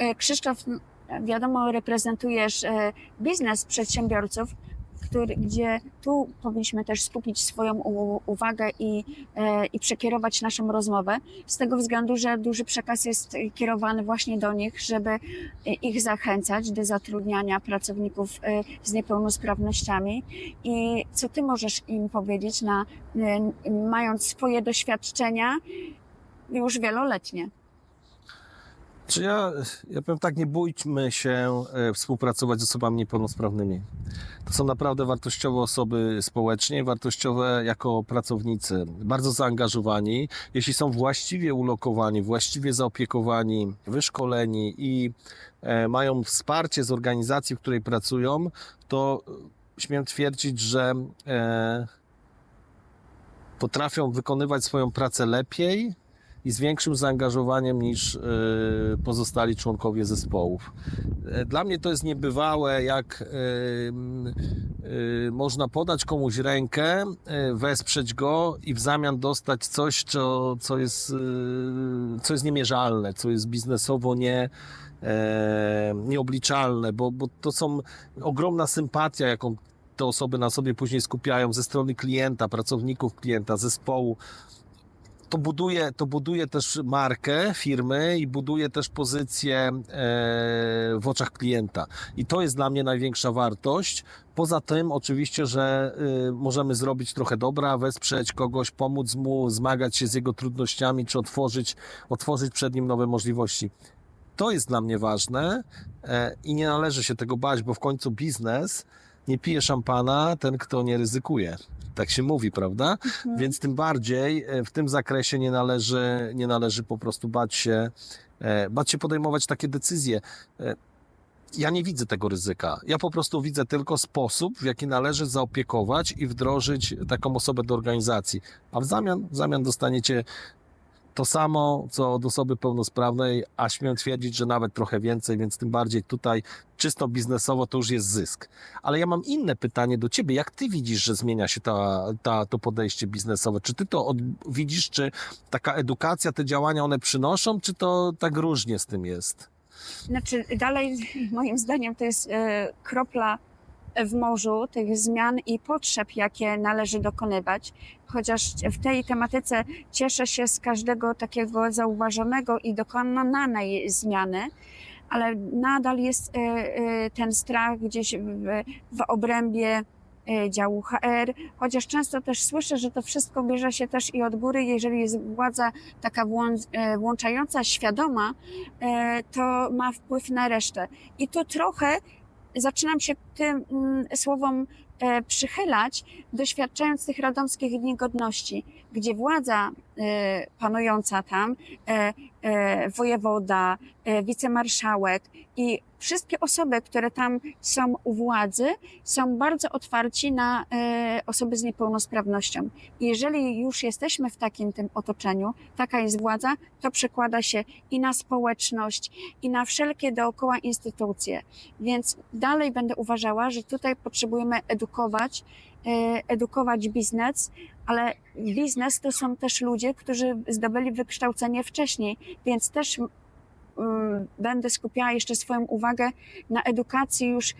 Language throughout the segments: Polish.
e, Krzysztof, wiadomo, reprezentujesz e, biznes przedsiębiorców, który, gdzie tu powinniśmy też skupić swoją uwagę i, e, i przekierować naszą rozmowę, z tego względu, że duży przekaz jest kierowany właśnie do nich, żeby ich zachęcać do zatrudniania pracowników z niepełnosprawnościami. I co ty możesz im powiedzieć, na, mając swoje doświadczenia już wieloletnie? Czy ja, ja powiem tak, nie bójmy się e, współpracować z osobami niepełnosprawnymi. To są naprawdę wartościowe osoby społecznie, wartościowe jako pracownicy, bardzo zaangażowani. Jeśli są właściwie ulokowani, właściwie zaopiekowani, wyszkoleni i e, mają wsparcie z organizacji, w której pracują, to śmiem twierdzić, że e, potrafią wykonywać swoją pracę lepiej, i z większym zaangażowaniem niż y, pozostali członkowie zespołów. E, Dla mnie to jest niebywałe, jak y, można podać komuś rękę, wesprzeć go i w zamian dostać coś, co, co, jest, co jest niemierzalne, co jest biznesowo nie, e, nieobliczalne, bo, bo to są ogromna sympatia, jaką te osoby na sobie później skupiają ze strony klienta, pracowników klienta, zespołu to buduje, to buduje też markę firmy i buduje też pozycję e, w oczach klienta. I to jest dla mnie największa wartość. Poza tym, oczywiście, że y, możemy zrobić trochę dobra, wesprzeć kogoś, pomóc mu, zmagać się z jego trudnościami, czy otworzyć, otworzyć przed nim nowe możliwości. To jest dla mnie ważne e, i nie należy się tego bać, bo w końcu biznes nie pije szampana ten, kto nie ryzykuje. Tak się mówi, prawda? Więc tym bardziej e, w tym zakresie nie należy, nie należy po prostu bać się, e, bać się podejmować takie decyzje. E, Ja nie widzę tego ryzyka. Ja po prostu widzę tylko sposób, w jaki należy zaopiekować i wdrożyć taką osobę do organizacji. A w zamian, w zamian dostaniecie to samo, co od osoby pełnosprawnej, a śmiem twierdzić, że nawet trochę więcej, więc tym bardziej tutaj czysto biznesowo to już jest zysk. Ale ja mam inne pytanie do ciebie. Jak ty widzisz, że zmienia się ta, ta, to podejście biznesowe? Czy ty to od, widzisz, czy taka edukacja, te działania one przynoszą, czy to tak różnie z tym jest? Znaczy, dalej, moim zdaniem, to jest e, kropla w morzu tych zmian i potrzeb, jakie należy dokonywać. Chociaż w tej tematyce cieszę się z każdego takiego zauważonego i dokonanej zmiany, ale nadal jest e, e, ten strach gdzieś w, obrębie e, działu HR, chociaż często też słyszę, że to wszystko bierze się też i od góry, jeżeli jest władza taka włą- włączająca, świadoma, to ma wpływ na resztę. I tu trochę zaczynam się tym mm, słowom e, przychylać, doświadczając tych radomskich dni godności, gdzie władza e, panująca tam, e, wojewoda, e, wicemarszałek i wszystkie osoby, które tam są u władzy, są bardzo otwarci na e, osoby z niepełnosprawnością. I jeżeli już jesteśmy w takim tym otoczeniu, taka jest władza, to przekłada się i na społeczność, i na wszelkie dookoła instytucje. Więc dalej będę uważała, że tutaj potrzebujemy edukować, e, edukować biznes, ale biznes to są też ludzie, którzy zdobyli wykształcenie wcześniej, więc też mm, będę skupiała jeszcze swoją uwagę na edukacji już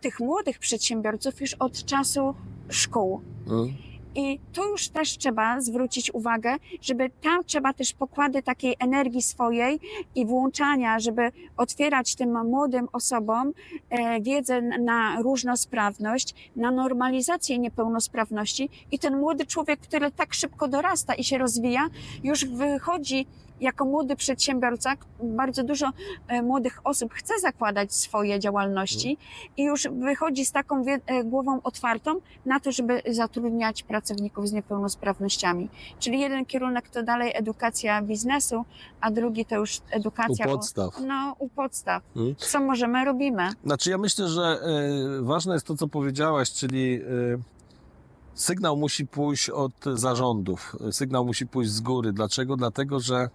tych młodych przedsiębiorców już od czasu szkół. Mm. I tu już też trzeba zwrócić uwagę, żeby tam trzeba też pokłady takiej energii swojej i włączania, żeby otwierać tym młodym osobom e, wiedzę na różnosprawność, na normalizację niepełnosprawności. I ten młody człowiek, który tak szybko dorasta i się rozwija, już wychodzi jako młody przedsiębiorca, bardzo dużo e, młodych osób chce zakładać swoje działalności i już wychodzi z taką e, głową otwartą na to, żeby zatrudniać pracowników z niepełnosprawnościami. Czyli jeden kierunek to dalej edukacja biznesu, a drugi to już edukacja U podstaw. no, u podstaw. Mm. Co możemy, robimy. Znaczy, ja myślę, że e, ważne jest to, co powiedziałaś, czyli sygnał musi pójść od zarządów, sygnał musi pójść z góry. Dlaczego? Dlatego, że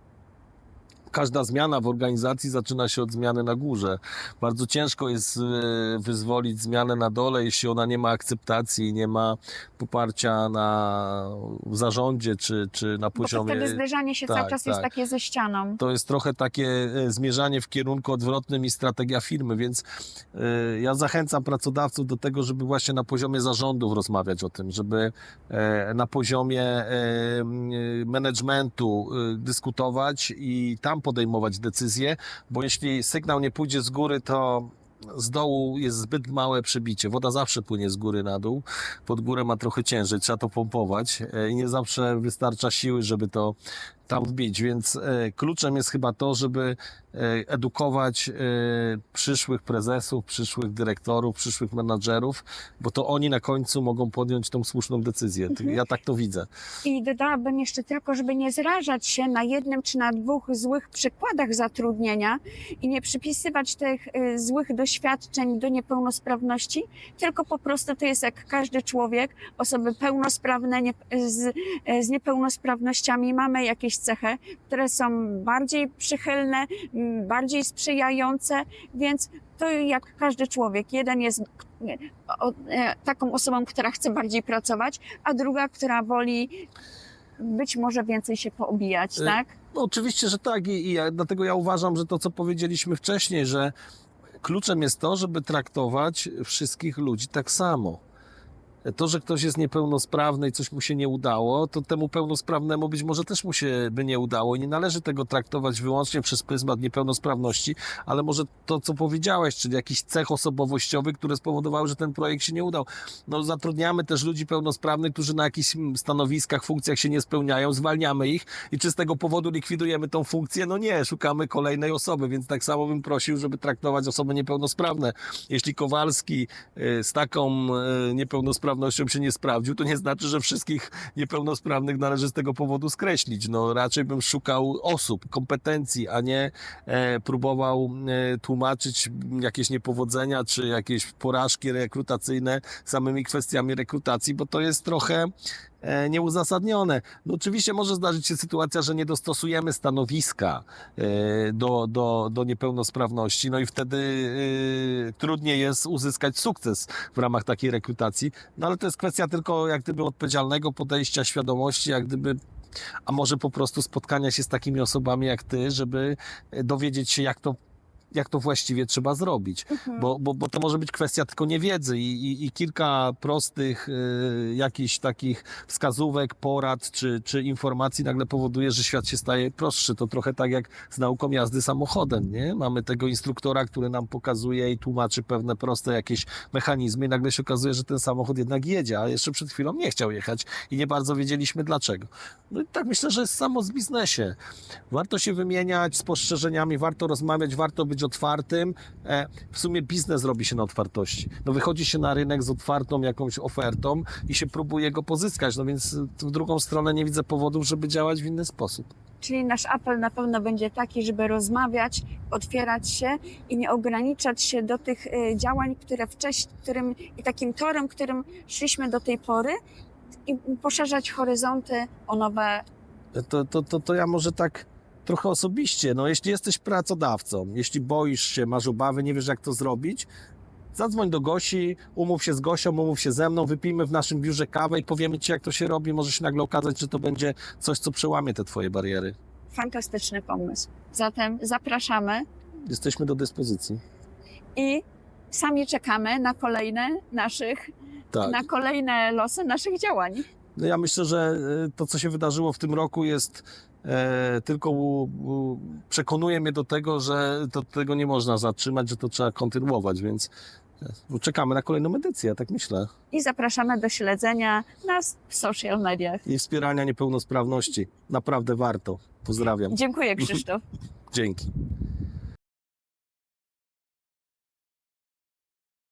każda zmiana w organizacji zaczyna się od zmiany na górze. Bardzo ciężko jest e, wyzwolić zmianę na dole, jeśli ona nie ma akceptacji, nie ma poparcia na w zarządzie czy, czy na Bo to poziomie. wtedy zderzanie się cały tak, czas jest tak. takie ze ścianą. To jest trochę takie e, zmierzanie w kierunku odwrotnym i strategia firmy, więc e, ja zachęcam pracodawców do tego, żeby właśnie na poziomie zarządów rozmawiać o tym, żeby na poziomie managementu dyskutować i tam podejmować decyzje, bo jeśli sygnał nie pójdzie z góry, to z dołu jest zbyt małe przebicie. Woda zawsze płynie z góry na dół. Pod górę ma trochę ciężej, trzeba to pompować e, i nie zawsze wystarcza siły, żeby to tam wbić, więc e, kluczem jest chyba to, żeby e, edukować e, przyszłych prezesów, przyszłych dyrektorów, przyszłych menadżerów, bo to oni na końcu mogą podjąć tą słuszną decyzję. Ja tak to widzę. I dodałabym jeszcze tylko, żeby nie zrażać się na jednym czy na dwóch złych przykładach zatrudnienia i nie przypisywać tych złych doświadczeń do niepełnosprawności, tylko po prostu to jest jak każdy człowiek, osoby pełnosprawne nie, z, z niepełnosprawnościami, mamy jakieś cechy, które są bardziej przychylne, bardziej sprzyjające, więc to jak każdy człowiek. Jeden jest e, taką osobą, która chce bardziej pracować, a druga, która woli być może więcej się poobijać, Y, tak? No, oczywiście, że tak i, i dlatego ja uważam, że to, co powiedzieliśmy wcześniej, że kluczem jest to, żeby traktować wszystkich ludzi tak samo. To, że ktoś jest niepełnosprawny i coś mu się nie udało, to temu pełnosprawnemu być może też mu się by nie udało i nie należy tego traktować wyłącznie przez pryzmat niepełnosprawności, ale może to, co powiedziałeś, czyli jakiś cech osobowościowy, które spowodowały, że ten projekt się nie udał. No, zatrudniamy też ludzi pełnosprawnych, którzy na jakichś stanowiskach, funkcjach się nie spełniają, zwalniamy ich i czy z tego powodu likwidujemy tą funkcję? No nie, szukamy kolejnej osoby, więc tak samo bym prosił, żeby traktować osoby niepełnosprawne. Jeśli Kowalski y, z taką y, niepełnosprawnością się nie sprawdził, to nie znaczy, że wszystkich niepełnosprawnych należy z tego powodu skreślić. No raczej bym szukał osób, kompetencji, a nie e, próbował e, tłumaczyć jakieś niepowodzenia czy jakieś porażki rekrutacyjne samymi kwestiami rekrutacji, bo to jest trochę nieuzasadnione. No oczywiście może zdarzyć się sytuacja, że nie dostosujemy stanowiska e, do, do, do niepełnosprawności, no i wtedy e, trudniej jest uzyskać sukces w ramach takiej rekrutacji, no ale to jest kwestia tylko jak gdyby odpowiedzialnego podejścia, świadomości, jak gdyby a może po prostu spotkania się z takimi osobami jak ty, żeby e, dowiedzieć się jak to jak to właściwie trzeba zrobić. Mhm. Bo, bo, bo to może być kwestia tylko niewiedzy i, i, i kilka prostych y, jakichś takich wskazówek, porad czy, czy informacji nagle powoduje, że świat się staje prostszy. To trochę tak jak z nauką jazdy samochodem, nie? Mamy tego instruktora, który nam pokazuje i tłumaczy pewne proste jakieś mechanizmy i nagle się okazuje, że ten samochód jednak jedzie, a jeszcze przed chwilą nie chciał jechać i nie bardzo wiedzieliśmy dlaczego. No i tak myślę, że jest samo z biznesie. Warto się wymieniać spostrzeżeniami, warto rozmawiać, warto być otwartym. E, w sumie biznes robi się na otwartości. No wychodzi się na rynek z otwartą jakąś ofertą i się próbuje go pozyskać. No więc w drugą stronę nie widzę powodów, żeby działać w inny sposób. Czyli nasz apel na pewno będzie taki, żeby rozmawiać, otwierać się i nie ograniczać się do tych y, działań, które wcześniej, którym i takim torem, którym szliśmy do tej pory i poszerzać horyzonty o nowe To, to, to, to ja może tak trochę osobiście. No jeśli jesteś pracodawcą, jeśli boisz się, masz obawy, nie wiesz jak to zrobić, zadzwoń do Gosi, umów się z Gosią, umów się ze mną, wypijmy w naszym biurze kawę i powiemy ci jak to się robi. Może się nagle okazać, że to będzie coś, co przełamie te twoje bariery. fantastyczny pomysł. Zatem zapraszamy Jesteśmy do dyspozycji. i sami czekamy na kolejne naszych, Tak. na kolejne losy naszych działań. No ja myślę, że e, to, co się wydarzyło w tym roku, jest tylko u, u, przekonuje mnie do tego, że to, tego nie można zatrzymać, że to trzeba kontynuować, więc e, czekamy na kolejną edycję, tak myślę. I zapraszamy do śledzenia nas w social mediach. I wspierania niepełnosprawności. Naprawdę warto. Pozdrawiam. Dziękuję Krzysztof. Dzięki.